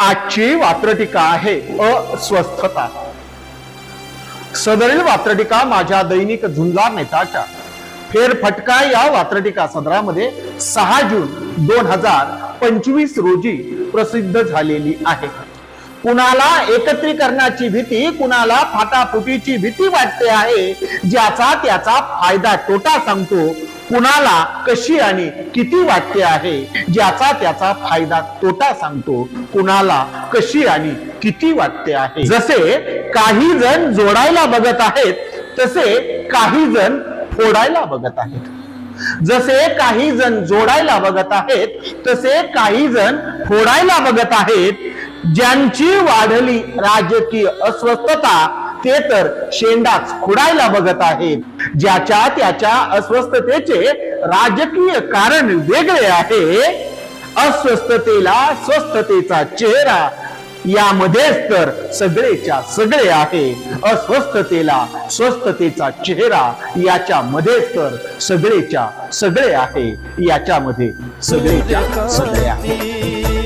आजची वात्रटिका आहे अस्वस्थता. सदरील वात्रटिका माझ्या दैनिक झुंजार नेताच्या. फेरफटका या वात्रटिका सदरामध्ये सहा जून दोन हजार पंचवीस रोजी प्रसिद्ध झालेली आहे. कुणाला एकत्रीकरणाची भीती कुणाला फाटाफुटीची भीती वाटते आहे ज्याचा त्याचा फायदा तोटा सांगतो कुणाला कशी आणि किती वाटते आहे ज्याचा त्याचा फायदा तोटा सांगतो. कुणाला कशी आणि किती वाटते आहे. जसे काही जण जोडायला बघत आहेत तसे काही जण फोडायला बघत आहेत. जसे काही जण जोडायला बघत आहेत तसे काही जण फोडायला बघत आहेत. ज्यांची वाढली राजकीय अस्वस्थता ते तर शेंडाच खुडायला बघत आहेत. ज्याच्या त्याच्या अस्वस्थतेचे राजकीय कारण वेगळे आहे. अस्वस्थतेला स्वस्थतेचा चेहरा यामध्येच तर सगळेच्या सगळे आहे. अस्वस्थतेला स्वस्थतेचा चेहरा याच्या मध्येच तर सगळेच्या सगळे आहे. याच्यामध्ये सगळेच्या सगळे आहे.